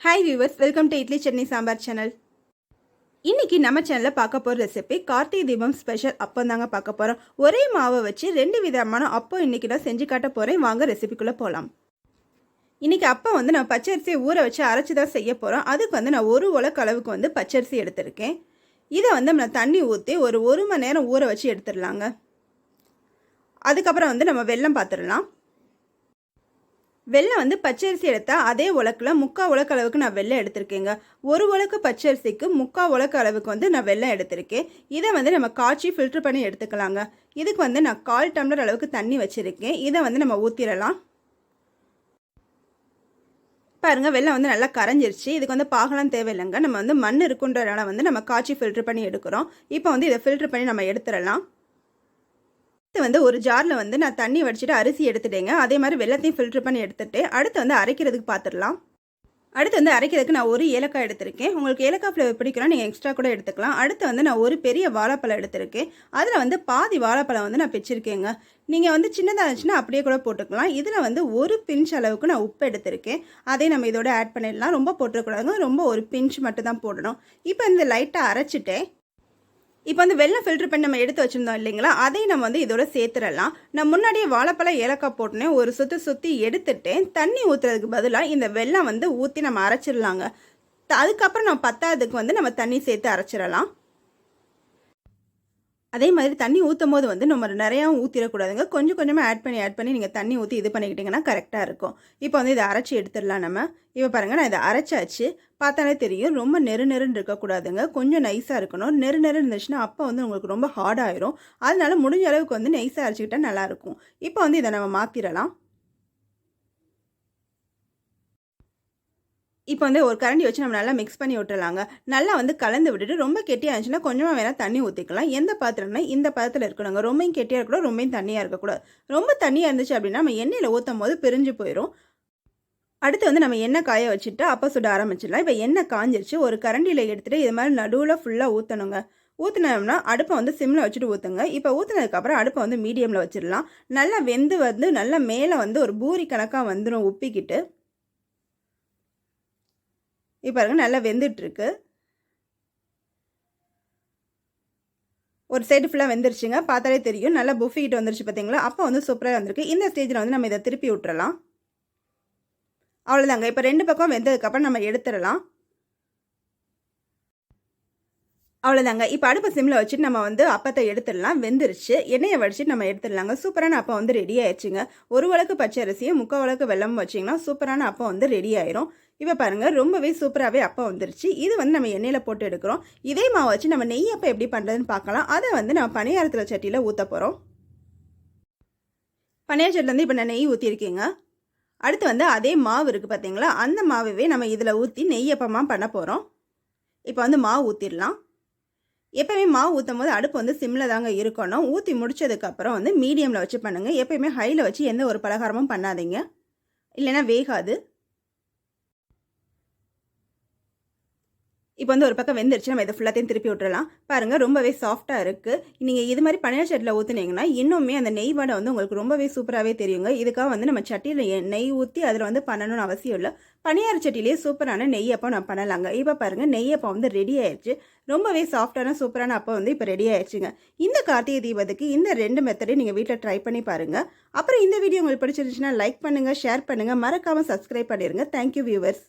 Hi viewers welcome to idli chutney sambar channel இன்றைக்கி நம்ம சேனலில் பார்க்க போகிற ரெசிபி கார்த்திகை தீபம் ஸ்பெஷல் அப்பம் தாங்க பார்க்க போகிறோம் ஒரே மாவை வச்சு ரெண்டு விதமான அப்பம் இன்றைக்கி நான் செஞ்சு காட்ட போகிறேன் வாங்க ரெசிபிக்குள்ளே போகலாம் இன்னைக்கு அப்பம் வந்து நான் பச்சரிசியை ஊற வச்சு அரைச்சி தான் செய்ய போகிறோம் அதுக்கு வந்து நான் ஒரு உலக அளவுக்கு வந்து பச்சரிசி எடுத்திருக்கேன். இதை வந்து நம்ம தண்ணி ஊற்றி ஒரு ஒரு மணி நேரம் ஊற வச்சு எடுத்துடலாங்க. அதுக்கப்புறம் வந்து நம்ம வெள்ளம் பார்த்துடலாம் வெள்ளம் வந்து பச்சரிசி எடுத்தால் அதே உலக்கில் முக்கால் உலக அளவுக்கு நான் வெள்ளம் எடுத்திருக்கேங்க. ஒரு உலக்கு பச்சரிசிக்கு முக்கால் உலக அளவுக்கு வந்து நான் வெள்ளம் எடுத்திருக்கேன். இதை வந்து நம்ம காய்ச்சி ஃபில்ட்ரு பண்ணி எடுத்துக்கலாங்க. இதுக்கு வந்து நான் கால் டம்ளர் அளவுக்கு தண்ணி வச்சுருக்கேன். இதை வந்து நம்ம ஊற்றிடலாம் பாருங்கள் வெள்ளம் வந்து நல்லா கரைஞ்சிருச்சு. இதுக்கு வந்து பாகலாம் தேவையில்லைங்க. நம்ம வந்து மண் இருக்குன்றனால வந்து நம்ம காய்ச்சி ஃபில்ட்ரு பண்ணி எடுக்கிறோம். இப்போ வந்து இதை ஃபில்ட்ரு பண்ணி நம்ம எடுத்துடலாம். அடுத்து வந்து ஒரு ஜாரில் வந்து நான் தண்ணி வடிச்சிட்டு அரிசி எடுத்துட்டேங்க. அதே மாதிரி வெள்ளத்தையும் ஃபில்ட்ரு பண்ணி எடுத்துகிட்டு அடுத்து வந்து அரைக்கிறதுக்கு பார்த்துடலாம் அடுத்து வந்து அரைக்கிறதுக்கு நான் ஒரு ஏலக்காய் எடுத்திருக்கேன். உங்களுக்கு ஏலக்காய் ஃப்ளேவர் பிடிக்கலாம் நீங்கள் எக்ஸ்ட்ரா கூட எடுத்துக்கலாம். அடுத்து வந்து நான் ஒரு பெரிய வாழைப்பழம் எடுத்திருக்கேன். அதில் வந்து பாதி வாழைப்பழம் வந்து நான் பிச்சிருக்கேங்க. நீங்கள் வந்து சின்னதாக இருந்துச்சுன்னா அப்படியே கூட போட்டுக்கலாம். இதில் வந்து ஒரு பிஞ்ச் அளவுக்கு நான் உப்பு எடுத்திருக்கேன். அதே நம்ம இதோட ஆட் பண்ணிடலாம். ரொம்ப போட்டுக்கூடாதுங்க ரொம்ப ஒரு பிஞ்ச் மட்டும் தான் போடணும். இப்போ இந்த லைட்டாக அரைச்சிட்டேன். இப்போ வந்து வெள்ளம் ஃபில்டர் பண்ணி நம்ம எடுத்து வச்சுருந்தோம் இல்லைங்களா? அதையும் நம்ம வந்து இதோட சேர்த்துடலாம். நான் முன்னாடியே வாழைப்பழம் ஏலக்காய் போட்டுனே ஒரு சுற்றி சுற்றி எடுத்துட்டு தண்ணி ஊற்றுறதுக்கு பதிலாக இந்த வெள்ளம் வந்து ஊற்றி நம்ம அரைச்சிடலாங்க. அதுக்கப்புறம் நம்ம பத்தாததுக்கு வந்து நம்ம தண்ணி சேர்த்து அரைச்சிடலாம். அதே மாதிரி தண்ணி ஊற்றும் போது வந்து நம்ம நிறையாவும் ஊற்றிடக்கூடாதுங்க கொஞ்சம் கொஞ்சமாக ஆட் பண்ணி ஆட் பண்ணி நீங்கள் தண்ணி ஊற்றி இது பண்ணிக்கிட்டிங்கன்னா கரெக்டாக இருக்கும். இப்போ வந்து இதை அரைச்சி எடுத்துடலாம் நம்ம. இப்போ பாருங்கள் நான் இதை அரைச்சாச்சு. பார்த்தாலே தெரியும் ரொம்ப நெரு நெருன்னு இருக்கக்கூடாதுங்க. கொஞ்சம் நைஸாக இருக்கணும். நெரு நெரு இருந்துச்சுன்னா அப்போ வந்து உங்களுக்கு ரொம்ப ஹார்டாயிரும் அதனால முடிஞ்ச அளவுக்கு வந்து நைஸாக அரைச்சிக்கிட்டால் நல்லாயிருக்கும் இப்போ வந்து இதை நம்ம மாற்றிடலாம் இப்போ வந்து ஒரு கரண்டி வச்சு நம்ம நல்லா மிக்ஸ் பண்ணி விட்டுறலாங்க. நல்லா வந்து கலந்து விட்டுட்டு ரொம்ப கெட்டியாக இருந்துச்சுன்னா கொஞ்சமாக வேணால் தண்ணி ஊற்றிக்கலாம் எந்த பாத்திரம்னா இந்த பாத்திரத்தில் இருக்கணுங்க. ரொம்பவும் கெட்டியாக இருக்கக்கூடாது ரொம்பவும் தண்ணியாக இருக்கக்கூடாது. ரொம்ப தண்ணியாக இருந்துச்சு அப்படின்னா நம்ம எண்ணெயில் ஊற்றும் போது பிரிஞ்சு போயிடும் அடுத்து வந்து நம்ம எண்ணெய் காய வச்சுட்டு அப்போ சுட ஆரம்பிச்சிடலாம். இப்போ எண்ணெய் காஞ்சிருச்சு. ஒரு கரண்டியில் எடுத்துகிட்டு இது மாதிரி நடுவில் ஃபுல்லாக ஊற்றணுங்க ஊற்றினோம்னா அடுப்பை வந்து சிம்மில் வச்சுட்டு ஊற்றுங்க இப்போ ஊற்றுனதுக்கப்புறம் அடுப்பை வந்து மீடியமில் வச்சிடலாம். நல்லா வெந்து வந்து நல்லா மேலே வந்து ஒரு பூரி கணக்காக வந்துடும் உப்பிக்கிட்டு. இப்போ பாருங்க நல்லா வெந்துட்டுருக்கு. ஒரு சைடு ஃபுல்லாக வெந்துருச்சுங்க. பார்த்தாலே தெரியும். நல்லா புஃபிக்கிட்டு வந்துருச்சு பார்த்தீங்களா அப்போ வந்து சூப்பராக வந்திருக்கு. இந்த ஸ்டேஜில் வந்து நம்ம இதை திருப்பி விட்டுறலாம் அவ்வளோதாங்க இப்போ ரெண்டு பக்கம் வெந்ததுக்கப்புறம் நம்ம எடுத்துடலாம். அவ்வளோதாங்க இப்போ அடுப்பு சிம்மில் வச்சுட்டு நம்ம வந்து அப்பத்தை எடுத்துடலாம். வெந்துருச்சு. எண்ணெயை வடிச்சுட்டு நம்ம எடுத்துடலாங்க. சூப்பரான அப்போ வந்து ரெடி ஆயிடுச்சுங்க. ஒரு வழக்கு பச்சை அரிசியும் முக்கால் வழக்கு வெள்ளமும் வச்சிங்கன்னா சூப்பரான அப்போ வந்து ரெடி ஆயிரும். இப்போ பாருங்கள் ரொம்பவே சூப்பராகவே அப்போ வந்துருச்சு. இது வந்து நம்ம எண்ணெயில் போட்டு எடுக்கிறோம். இதே மாவு வச்சு நம்ம நெய் அப்போ எப்படி பண்ணுறதுன்னு பார்க்கலாம். அதை வந்து நம்ம பனியாரத்தில் சட்டியில் ஊற்ற போகிறோம் பனியார சட்டிலேருந்து இப்போ நான் நெய் ஊற்றிருக்கேங்க அடுத்து வந்து அதே மாவு இருக்குது பார்த்தீங்களா அந்த மாவுவே நம்ம இதில் ஊற்றி நெய் அப்பமாக பண்ண போகிறோம் இப்போ வந்து மாவு ஊற்றிடலாம் எப்போயுமே மாவு ஊற்றும் போது அடுப்பு வந்து சிம்மில் தாங்க இருக்கணும். ஊற்றி முடிச்சதுக்கப்புறம் வந்து மீடியமில் வச்சு பண்ணுங்கள் எப்போயுமே ஹையில் வச்சு எந்த ஒரு பலகாரமும் பண்ணாதீங்க. இல்லைன்னா வேகாது. இப்போ வந்து ஒரு பக்கம் வெந்துருச்சு நம்ம இதை ஃபுல்லாத்தையும் திருப்பி விட்டுறலாம். பாருங்கள் ரொம்பவே சாஃப்ட்டாக இருக்குது நீங்கள் இது மாதிரி பனியார் சட்டியில் ஊற்றுனீங்கன்னா இன்னுமே அந்த நெய் வடை வந்து உங்களுக்கு ரொம்பவே சூப்பராகவே தெரியுங்க. இதுக்காக வந்து நம்ம சட்டியில் நெய் ஊற்றி அதில் வந்து பண்ணணும்னு அவசியம் இல்லை. பனியார் சட்டிலேயே சூப்பரான நெய்யப்பம் நான் பண்ணலாங்க. இப்போ பாருங்கள் நெய்யப்பம் வந்து ரெடி ஆயிடுச்சு ரொம்பவே சாஃப்டான சூப்பரான அப்போ வந்து இப்போ ரெடி ஆயிடுச்சுங்க இந்த கார்த்திகை தீபத்துக்கு இந்த ரெண்டு மெத்தடையும் நீங்கள் வீட்டில் ட்ரை பண்ணி பாருங்கள் அப்புறம் இந்த வீடியோ உங்களுக்கு பிடிச்சிருந்துச்சுன்னா லைக் பண்ணுங்கள் ஷேர் பண்ணுங்கள் மறக்காமல் சப்ஸ்கிரைப் பண்ணிடுங்க தேங்க்யூ வியூவர்ஸ்